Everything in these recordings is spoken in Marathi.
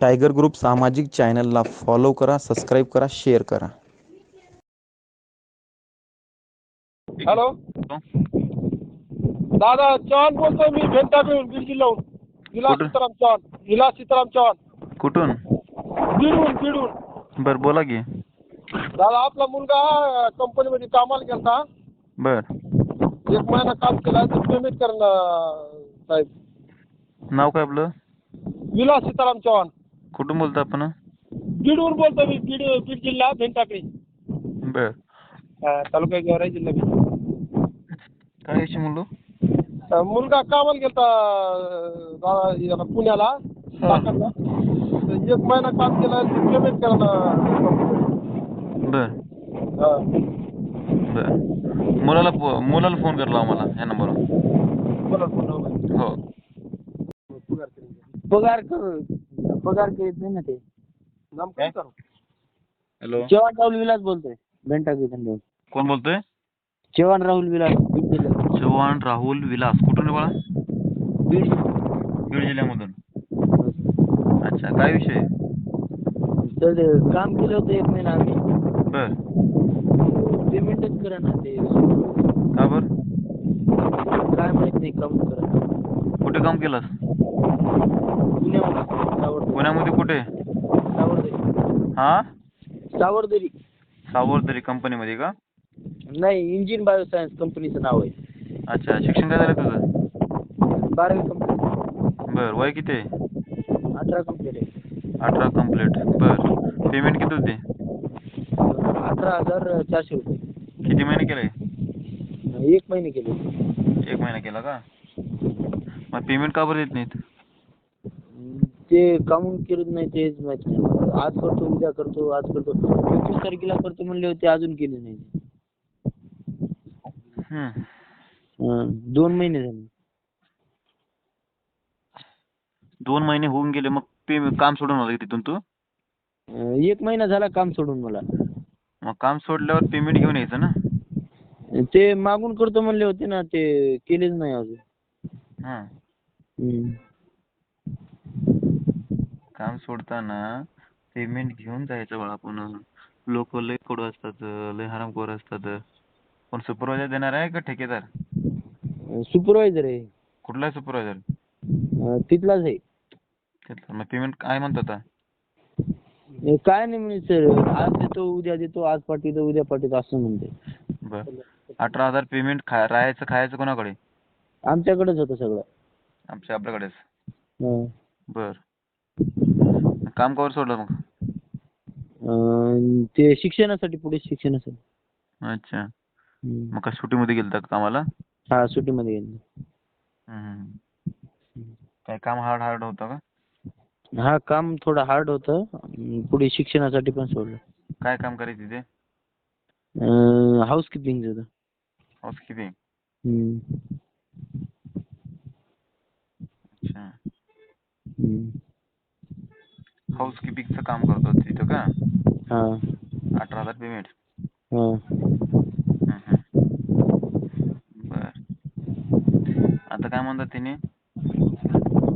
टायगर ग्रुप सामाजिक चॅनलला फॉलो करा सबस्क्राईब करा शेअर करा. हॅलो दादा चव्हाण बोलतोय मी भेंटाबीड बीड जिल्ह्याहून विलास कुठं? सीताराम चव्हाण विलास सीताराम चव्हाण कुठून? बीडहून बीडहून. बर बोला की. दादा आपला मुलगा कंपनीमध्ये कामाला गेलता. बर. एक महिना काम केला तर पेमेंट करणं साहेब. नाव काय आपलं? विलास सीताराम चव्हाण कुठून बोलता आपण? बीडहून बोलतो मी बीड बीड जिल्हा भेंटाकडी बर. तालुका गेवराई जिल्हा बीड. काय विषय म्हणलो अं, मुलगा कामाला गेलता अं, याला पुण्याला. चाकणला. तर एक महिना काम केला पेमेंट करणं बर. हा. बर. मुलाला फो- मुलाला फोन कर लावा मला या नंबरवर. हो. पगार कर पगार करीत नाही ना ते. नाम काय करू? हॅलो. चव्हाण राहुल विलास बोलतोय घंटा धंदे कोण बोलतोय? चव्हाण राहुल विलास. बीड जिल्हा. चव्हाण राहुल विलास. कुठून रे बाळा? बीड बीड जिल्ह्यामधून. अच्छा काय विषय? तर ते काम केलं होतं एक महिना आम्ही बर. पेमेंटच करा ना ते. का बर? काय माहीत नाही काम करा कुठे काम केलंस? पुण्यामध्ये कुठे? सावरदरी. हा? सावरदरी. सावरदरी कंपनीमध्ये का? नाही इंजिन बायोसायन्स कंपनीचं नाव आहे. अच्छा शिक्षण काय झालं तुझं? बारावी कंपनी बर वय किती आहे? अठरा कंप्लीट आहे. अठरा कंप्लीट बर. पेमेंट किती होते? अठरा हजार चारशे रुपये किती महिने केले? एक महिने केले. एक महिना केला का? मग पेमेंट का बरं देत नाहीत? ते कामून करत नाही तेच माहीत नाही. आज करतो उद्या करतो आज करतो. पंचवीस तारखेला करतो म्हणले होते अजून केले नाही. हम्म. हं, दोन महिने झाले. दोन महिने होऊन गेले मग पे काम सोडून आलं का तिथून तू? अं, एक महिना झाला काम सोडून मला. मग काम सोडल्यावर पेमेंट घेऊन यायचं ना? ते मागून करतो म्हणले होते ना ते केलेच नाही अजून. हा. हं. काम सोडताना पेमेंट घेऊन जायचं बाळा आपण. लोक लय कडू असतात लय हरामखोर असतात. पण सुपरवायझर देणार आहे का ठेकेदार? सुपरवायझर आहे. कुठला सुपरवायझर अं, तिथलाच आहे. मग पेमेंट काय म्हणतो आता? काय नाही म्हणे सर आज देतो उद्या देतो आज पाठवतो उद्या पाठवतो असं म्हणते. बर. अठरा हजार पेमेंट खा राहायचं खायचं कोणाकडे? आमच्याकडेच होतं सगळं. आमच्या आपल्याकडेच. हं. बर. काम कवर सोडलं मग? अं, ते शिक्षणासाठी पुढे शिक्षणासाठी. अच्छा. हं. मग काय सुट्टीमध्ये गेलता का कामाला? हा सुट्टीमध्ये गेलो हम्म. काय काम हार्ड हार्ड होतं का? हा काम थोडं हार्ड होतं. अं, पुढे शिक्षणासाठी पण सोडलं. काय काम करायचं तिथे हाऊस किपिंग होतं. हाऊसकीपिंग हं. अच्छा. हं. हाऊसकीपिंगचं काम करतो तिथं का? हा. अठरा हजार पेमेंट हा बर. आता काय म्हणतात तिने?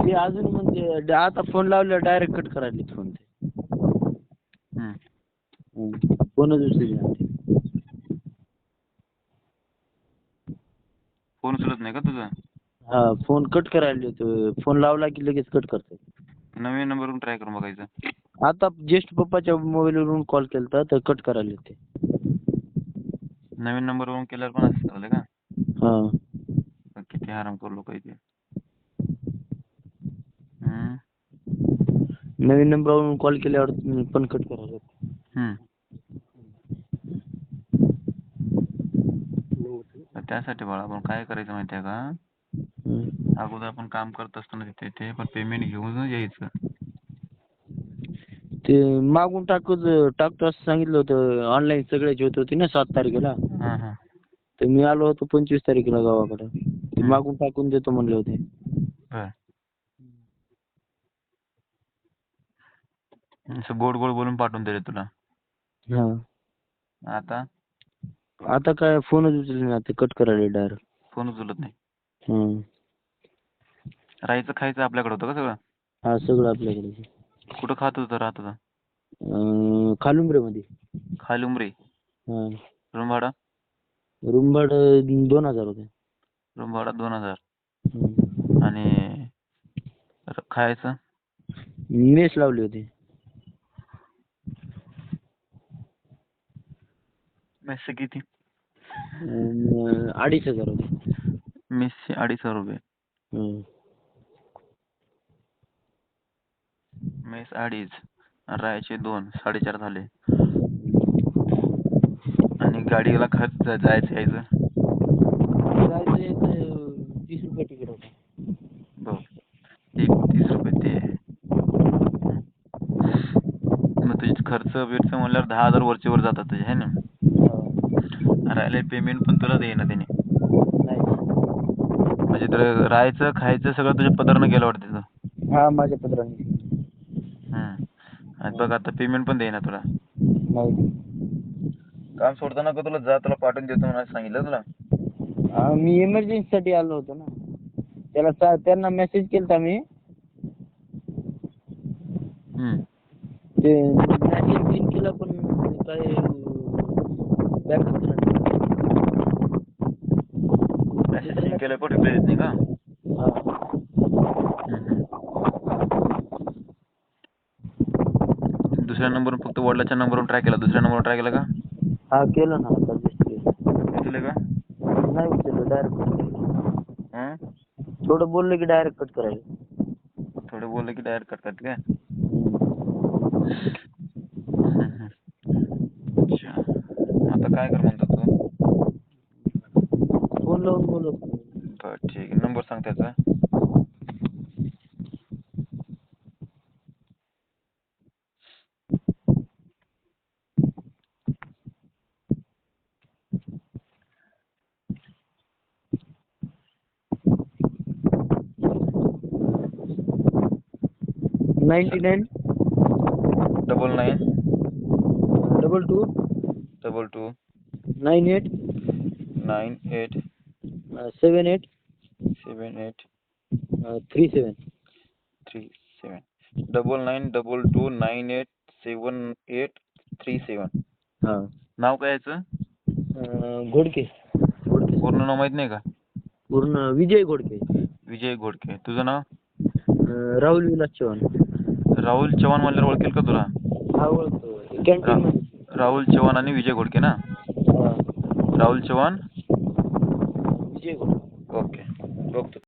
ते अजून म्हणजे ड- आता फोन लावल्यावर डायरेक्ट कट करायला फोन ते. हम्म. हं. फोनच उचलले नाही. फोन उचलत नाही का तुझा? हा फोन कट करायला तो फोन लावला की लगेच कट करतात नवीन नंबरवरून ट्राय करून बघायचं. आता ज्येष्ठ पप्पाच्या मोबाईलवरून कॉल केलता तर कट करायला ते नवीन नंबरवरून केल्यावर पण असं का? हा. किती आराम करू लोक इथे. हम्म. नवीन नंबरवरून कॉल केल्यावर पण कट करायला हम्म. तर त्यासाठी बाळा आपण काय करायचं माहितीये का. अगोदर आपण काम करत असताना तिथे ते पण पेमेंट घेऊनच यायचं. ते मागून टाकत टाकतो असं सांगितलं होतं ऑनलाईन सगळ्याची होत होती ना सात तारखेला. हा हा. तर मी आलो होतो पंचवीस तारखेला गावाकडे. ते. मागून टाकून देतो म्हणले होते. बर. असं गोड गोड बोलून पाठवून दिले तुला. हा. आता? आता काय फोनच उचलले ना ते कट करायला डायरेक्ट फोन उचलत नाही. हं राहायचं खायचं आपल्याकडे होतं का सगळं? हा सगळं आपल्याकडे कुठं खात होता राहत होता अं, खालुंबरेमध्ये. खाली उमरी हां. रूम भाडा रूम भाडं दोन हजार होते. रूम भाडा दोन हजार. हम्म. आणि र- खायचं? मेस लावली होती. मेसचे किती? अं, अडीच हजार होते. मेसचे अडीच हजार रुपये. हम्म. मेस अडीच आणि राहायचे दोन साडेचार झाले. आणि गाडीला खर्च जायचं यायचं. जायचं यायचं तीस रुपये तिकीट होतं. बघ एक तीस रुपये ते. मग तुझे खर्च बिर्च म्हणल्यावर दहा हजार वरचे वर जातात तुझे है ना? राहिले पेमेंट पण तुला देईना त्याने. म्हणजे तर राहायचं खायचं सगळं तुझ्या पदरनं गेलं वाटतं हा माझ्या पत्राने हम्म. बघ आता पेमेंट पण देईना तुला. नाही. काम सोडताना का तुला जा तुला पाठवून देतो म्हणून सांगितलं तुला? हा, मी emergency साठी आलो होतो ना. त्याला चा- त्यांना मेसेज केलता मी. हम्म. ते मेसेज सीन केला पण काय बॅकअप मेसेज केलं पण रिप्लाय देत नाही का? दुसऱ्या नंबरवरून फक्त वडिलाच्या नंबरवरून ट्राय केला. दुसऱ्या नंबरवर ट्राय केला का? हा केलं ना आता just केलं. उचलले का? नाही उचललं डायरेक्ट हं? थोडं बोललं की डायरेक्ट कट करायला. थोडं बोललं की डायरेक्ट कट करते काय अच्छा. आता काय कर म्हणतो तू? फोन लावून बोलत बर ठीक आहे. नंबर सांग त्याचा ninety nine. Double nine. Double two. Double two. Nine eight. Nine eight. Seven eight. Seven eight. Three seven three seven double nine double two nine eight seven eight three seven हां. नाव काय याचं? घोडके. घोडके. पूर्ण नाव माहीत नाही का? पूर्ण विजय घोडके. विजय घोडके. तुझं नाव? अं, राहुल विलास चव्हाण. राहुल चव्हाण म्हणल्यावर ओळखेल का तुला? हा ओळखतो कॅन्टीन मध्ये. राहुल चव्हाण आणि विजय घोडके ना? हा. राहुल चव्हाण? विजय ओके. बघतो.